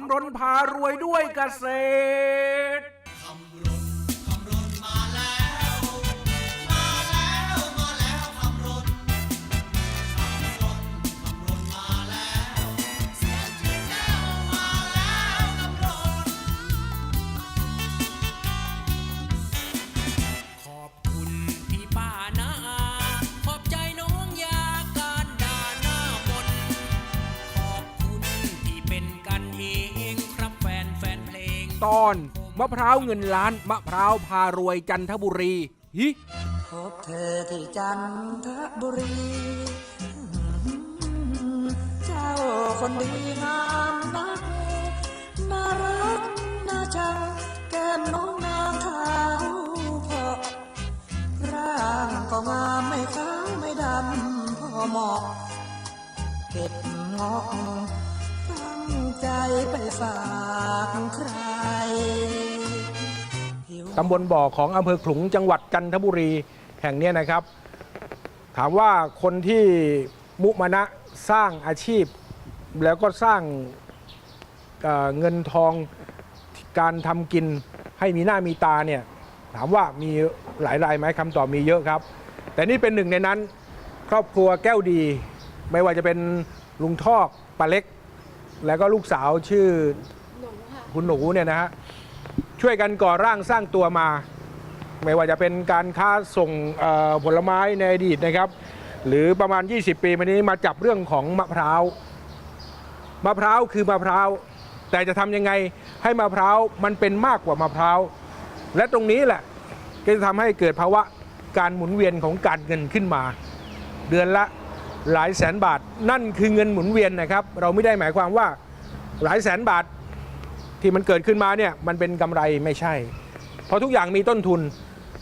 ำรนพารวยด้วยเกษตร ตอนมะพร้าวเงินล้านมะพร้าวพารวยจันทบุรีฮิพบเธอที่จันทบุรี เจ้าคนดีงามนักน่ารักน่าชังแก้มน้องนางขาวพอร่างก็งามไม่ขาวไม่ดำพอเหมาะเก็บงาะตั้ง ใจไปฝากใครตำบลบ่อของอำเภอขลุงจังหวัดจันทบุรีแห่งนี้นะครับ ถามว่าคนที่มุมานะสร้างอาชีพ แล้วก็สร้างเเงินทองการทำกินให้มีหน้ามีตาเนี่ยถามว่ามีหลายรายไหมคำตอบมีเยอะครับ แต่นี่เป็นหนึ่งในนั้น ครอบครัวแก้วดี ไม่ว่าจะเป็นลุงทอกปาเล็ก แล้วก็ลูกสาวชื่อคุณหนูเนี่ยนะฮะช่วยกันก่อร่างสร้างตัวมา ไม่ว่าจะเป็นการค้าส่งผลไม้ในอดีตนะครับ หรือประมาณ 20 ปีมานี้มาจับเรื่องของมะพร้าวมะพร้าวคือมะพร้าวแต่จะทำยังไงให้มะพร้าวมันเป็นมากกว่ามะพร้าวและตรงนี้แหละก็จะทำให้เกิดภาวะการหมุนเวียนของการเงินขึ้นมา เดือนละ หลายแสนบาท นั่นคือเงินหมุนเวียนนะครับ เราไม่ได้หมายความว่าหลายแสนบาทที่มันเกิดขึ้นมาเนี่ยมันเป็นกำไรไม่ใช่ เพราะทุกอย่างมีต้นทุน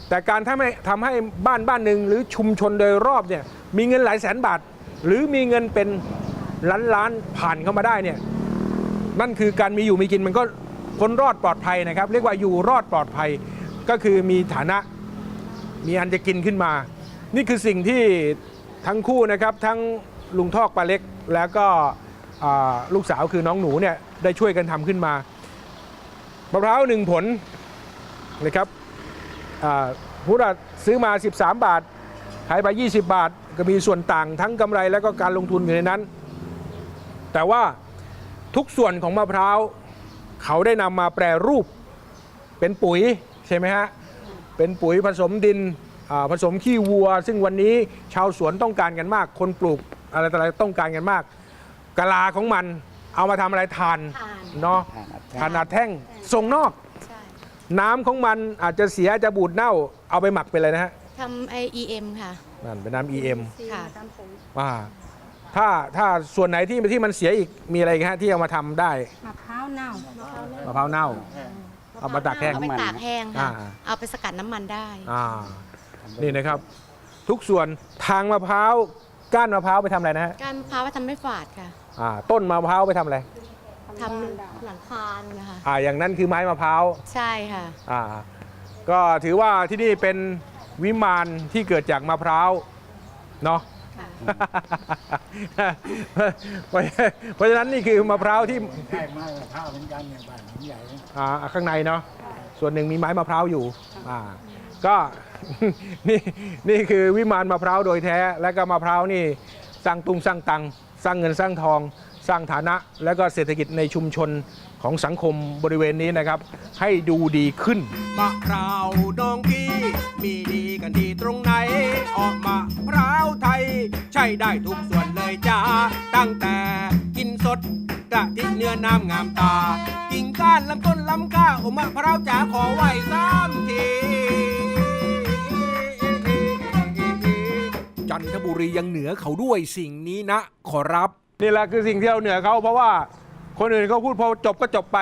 แต่การทำให้ทำให้บ้านบ้านหนึ่งหรือชุมชนโดยรอบเนี่ยมีเงินหลายแสนบาท หรือมีเงินเป็นล้านล้านผ่านเข้ามาได้เนี่ยนั่นคือการมีอยู่มีกินมันก็พ้นรอดปลอดภัยนะครับ เรียกว่าอยู่รอดปลอดภัยก็คือมีฐานะมีอันจะกินขึ้นมา นี่คือสิ่งที่ ทั้งคู่นะครับทั้งลุงทอกปลาเล็กแล้วก็ลูกสาวคือน้องหนูเนี่ยได้ช่วยกันทำขึ้นมามะพร้าวหนึ่งผลนะครับอ่าพุทธซื้อมา 13 บาทขายไป 20 บาท ก็มีส่วนต่างทั้งกำไรและก็การลงทุนอยู่ในนั้น แต่ว่าทุกส่วนของมะพร้าวเขาได้นำมาแปรรูปเป็นปุ๋ยใช่ไหมฮะเป็นปุ๋ยผสมดิน ผสมขี้วัว ซึ่งวันนี้ชาวสวนต้องการกันมาก คนปลูกอะไรต่ออะไรต้องการกันมากกะลาของมันเอามาทำอะไรทานทาน เนาะทานอัดแท่งส่งนอก ใช่น้ำของมันอาจจะเสียอาจจะบูดเน่าเอาไปหมักเป็นอะไรนะฮะทำไอเอ็มค่ะ นั่นเป็นน้ำ EM ค่ะ อ่าถ้าถ้าส่วนไหนที่ที่มันเสียอีกมีอะไรอีกฮะที่เอามาทำได้มะพร้าวเน่ามะพร้าวเน่า เอามาตากแห้ง เอาไปตากแห้งค่ะ อ่า เอาไปสกัดน้ำมันได้ อ่า นี่นะครับ ทุกส่วนทางมะพร้าวก้านมะพร้าวไปทำอะไรนะฮะการมะพร้าวว่าทำไม่ฝาดค่ะอ่าต้นมะพร้าวไปทำอะไรทำหลังคานะคะอ่าอย่างนั้นคือไม้มะพร้าวใช่ค่ะ อ่าก็ถือว่าที่นี่เป็นวิมานที่เกิดจากมะพร้าวเนาะ ค่ะ เพราะเพราะฉะนั้นนี่คือมะพร้าวที่ใช่ไม้มะพร้าวเหมือนกันเนี่ยบ้านผมใหญ่นะอ่าข้างในเนาะส่วนหนึ่งมีไม้มะพร้าวอยู่อ่า ก็นี่นี่คือวิมานมะพร้าวโดยแท้ และก็มะพร้าวนี่สร้างตุงสร้างตังสร้างเงินสร้างทอง สร้างฐานะ และก็เศรษฐกิจในชุมชนของสังคมบริเวณนี้นะครับ ให้ดูดีขึ้นมะพร้าวดองกี้มีดีกันที่ตรงไหน ออกมะพร้าวไทย ใช้ได้ทุกส่วนเลยจ้าตั้งแต่กินสดกะทิเนื้อน้ำงามตากิ่งก้านลำต้นลำก้าโอมะพร้าวจ๋าขอไหวสามที จันทบุรียังเหนือเขาด้วยสิ่งนี้นะ ขอรับ นี่แหละคือสิ่งที่เราเหนือเขาเพราะว่าคนอื่นเขาพูดพอจบก็จบไป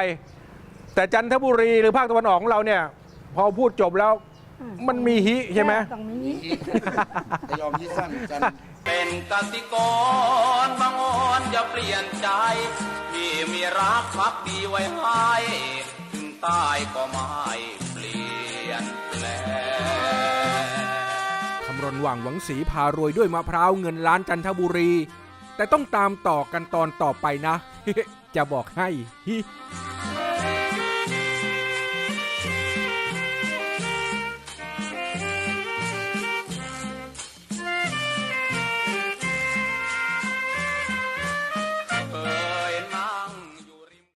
แต่จันทบุรีหรือภาคตะวันออกของเราเนี่ย พอพูดจบแล้วมันมีฮิใช่ไหมต้องมีจะยอมยี่สั้นกันเป็นกสิกรบางอ่อนอย่าเปลี่ยนใจที่มีรักพักดีไว้ให้ถึงตายก็ไม่ นหว่างหวังสีพารวยด้วยมะพร้าวเงินล้านจันทบุรี แต่ต้องตามต่อกันตอนต่อไปนะ จะบอกให้ฮิ